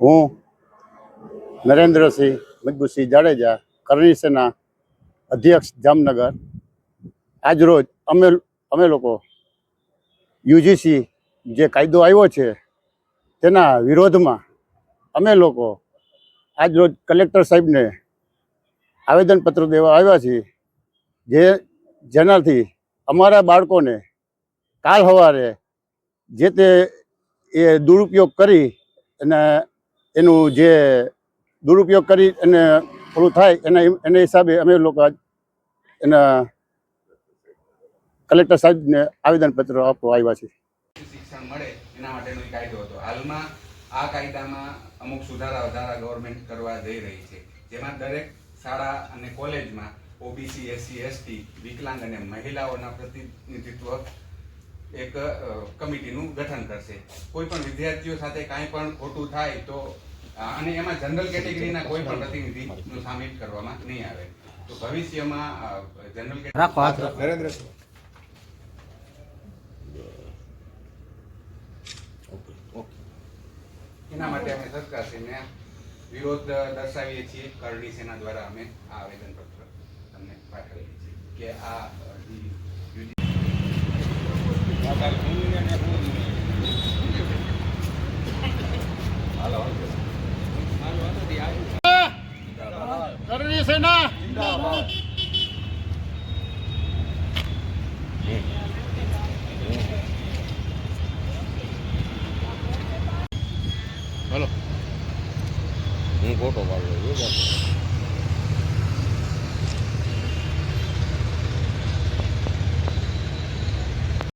હું નરેન્દ્રસિંહ મજબૂતસિંહ જાડેજા, કરણી સેના અધ્યક્ષ, જામનગર. આજરોજ અમે અમે લોકો યુજીસી જે કાયદો આવ્યો છે, તેના વિરોધમાં અમે લોકો આજરોજ કલેક્ટર સાહેબને આવેદનપત્ર દેવા આવ્યા છીએ, જે જેનાથી અમારા બાળકોને કાલ સવારે જે તે એ દુરુપયોગ કરી અને એનું જે દુરુપયોગ કરી અને ઓલું થાય એના એના હિસાબે અમે લોકો એના કલેક્ટર સાહેબને આવેદનપત્ર આપવા આવ્યા છે શિક્ષણ મળે એના માટેનો કાયદો હતો. હાલમાં આ કાયદામાં અમુક સુધારા વધારા ગવર્મેન્ટ કરવા જઈ રહી છે. જેમાં દરેક શાળા અને કોલેજમાં ઓબીસી એસસી એસટી વિકલાંગ અને મહિલાઓના પ્રતિનિધિત્વ એક કમિટીનું ગઠન કરશે. કોઈ પણ વિદ્યાર્થીઓ સાથે કાંઈ પણ ખોટું થાય તો અને એમાં જનરલ કેટેગરીના કોઈ પણ પ્રતિનિધિનું સામેલ કરવામાં નહીં આવે. તો ભવિષ્યમાં જનરલ કેટેગરી રાખો એના માટે અમે સરકારશ્રીને વિરોધ દર્શાવીએ છીએ. કરણી સેના દ્વારા અમે આ આવેદનપત્ર તમને પાઠવીએ છીએ કે આ કરણી સેના હું ફોટો પાડું છું